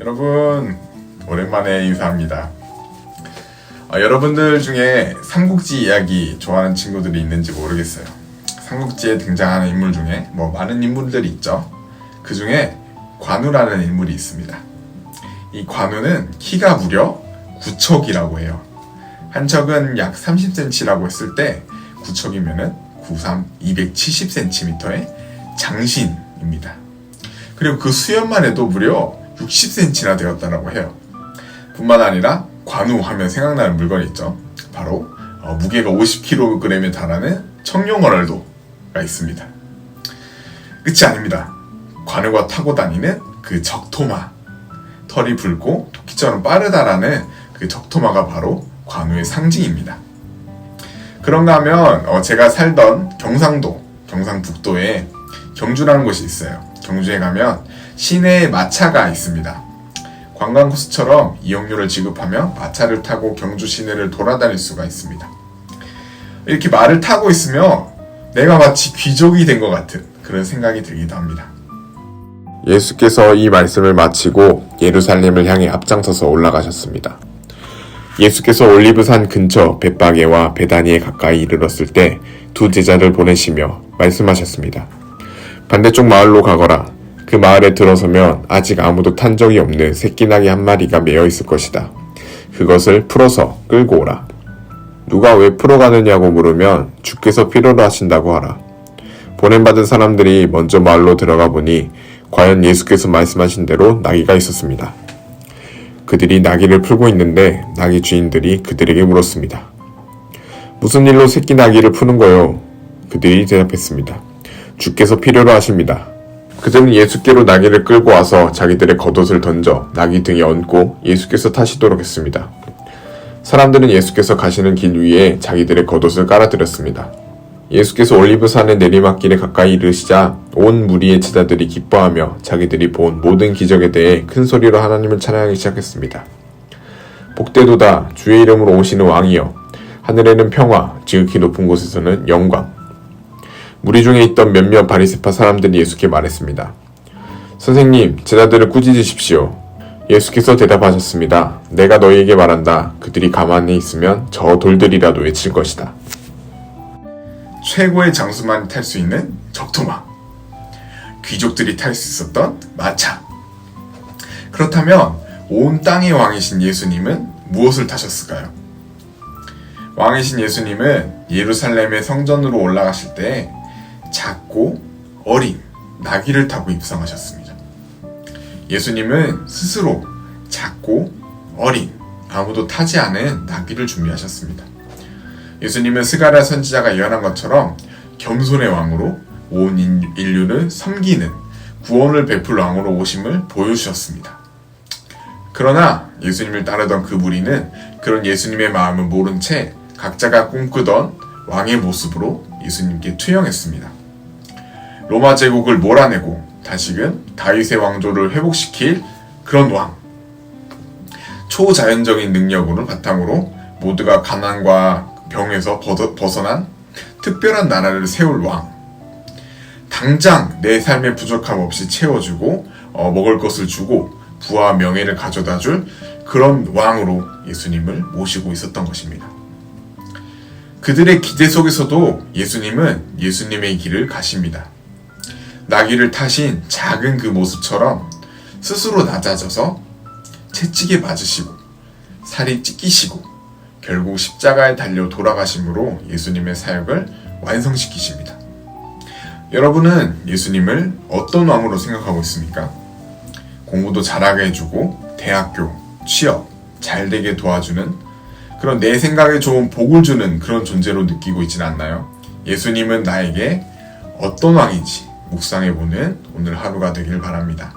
여러분 오랜만에 인사합니다. 어, 여러분들 중에 삼국지 이야기 좋아하는 친구들이 있는지 모르겠어요. 삼국지에 등장하는 인물 중에 뭐 많은 인물들이 있죠. 그 중에 관우라는 인물이 있습니다. 이 관우는 키가 무려 9척이라고 해요. 한 척은 약 30cm라고 했을 때 9척이면은 93 270cm의 장신입니다. 그리고 그 수염만 해도 무려 60cm나 되었다라고 해요. 뿐만 아니라 관우 하면 생각나는 물건이 있죠. 바로 어, 무게가 50kg에 달하는 청룡어랄도가 있습니다. 끝이 아닙니다. 관우가 타고 다니는 그 적토마 털이 붉고 토끼처럼 빠르다라는 그 적토마가 바로 관우의 상징입니다. 그런가 하면 어, 제가 살던 경상도 경상북도에 경주라는 곳이 있어요. 경주에 가면 시내에 마차가 있습니다. 관광 코스처럼 이용료를 지급하며 마차를 타고 경주 시내를 돌아다닐 수가 있습니다. 이렇게 말을 타고 있으면 내가 마치 귀족이 된 것 같은 그런 생각이 들기도 합니다. 예수께서 이 말씀을 마치고 예루살렘을 향해 앞장서서 올라가셨습니다. 예수께서 올리브산 근처 벳바게와 베다니에 가까이 이르렀을 때 두 제자를 보내시며 말씀하셨습니다. 반대쪽 마을로 가거라. 그 마을에 들어서면 아직 아무도 탄 적이 없는 새끼나귀 한 마리가 매어 있을 것이다. 그것을 풀어서 끌고 오라. 누가 왜 풀어가느냐고 물으면 주께서 필요로 하신다고 하라. 보냄받은 사람들이 먼저 마을로 들어가 보니 과연 예수께서 말씀하신 대로 나귀가 있었습니다. 그들이 나귀를 풀고 있는데 나귀 주인들이 그들에게 물었습니다. 무슨 일로 새끼 나귀를 푸는 거요? 그들이 대답했습니다. 주께서 필요로 하십니다. 그들은 예수께로 나귀를 끌고 와서 자기들의 겉옷을 던져 나귀 등에 얹고 예수께서 타시도록 했습니다. 사람들은 예수께서 가시는 길 위에 자기들의 겉옷을 깔아드렸습니다. 예수께서 올리브산의 내리막길에 가까이 이르시자 온 무리의 제자들이 기뻐하며 자기들이 본 모든 기적에 대해 큰 소리로 하나님을 찬양하기 시작했습니다. 복되도다 주의 이름으로 오시는 왕이여 하늘에는 평화 지극히 높은 곳에서는 영광 무리 중에 있던 몇몇 바리새파 사람들이 예수께 말했습니다. 선생님 제자들을 꾸짖으십시오. 예수께서 대답하셨습니다. 내가 너희에게 말한다. 그들이 가만히 있으면 저 돌들이라도 외칠 것이다. 최고의 장수만 탈 수 있는 적토마. 귀족들이 탈 수 있었던 마차. 그렇다면 온 땅의 왕이신 예수님은 무엇을 타셨을까요? 왕이신 예수님은 예루살렘의 성전으로 올라가실 때 작고 어린 나귀를 타고 입성하셨습니다. 예수님은 스스로 작고 어린 아무도 타지 않은 나귀를 준비하셨습니다. 예수님은 스가랴 선지자가 예언한 것처럼 겸손의 왕으로 온 인- 인류를 섬기는 구원을 베풀 왕으로 오심을 보여주셨습니다. 그러나 예수님을 따르던 그 무리는 그런 예수님의 마음을 모른 채 각자가 꿈꾸던 왕의 모습으로 예수님께 투영했습니다. 로마 제국을 몰아내고 다시금 다윗의 왕조를 회복시킬 그런 왕. 초자연적인 능력으로 바탕으로 모두가 가난과 병에서 벗어- 벗어난 특별한 나라를 세울 왕. 당장 내 삶의 부족함 없이 채워주고 어, 먹을 것을 주고 부와 명예를 가져다 줄 그런 왕으로 예수님을 모시고 있었던 것입니다. 그들의 기대 속에서도 예수님은 예수님의 길을 가십니다. 나귀를 타신 작은 그 모습처럼 스스로 낮아져서 채찍에 맞으시고 살이 찢기시고 결국 십자가에 달려 돌아가심으로 예수님의 사역을 완성시키십니다. 여러분은 예수님을 어떤 왕으로 생각하고 있습니까? 공부도 잘하게 해주고 대학교, 취업 잘 되게 도와주는 그런 내 생각에 좋은 복을 주는 그런 존재로 느끼고 있지는 않나요? 예수님은 나에게 어떤 왕인지 묵상해보는 오늘 하루가 되길 바랍니다.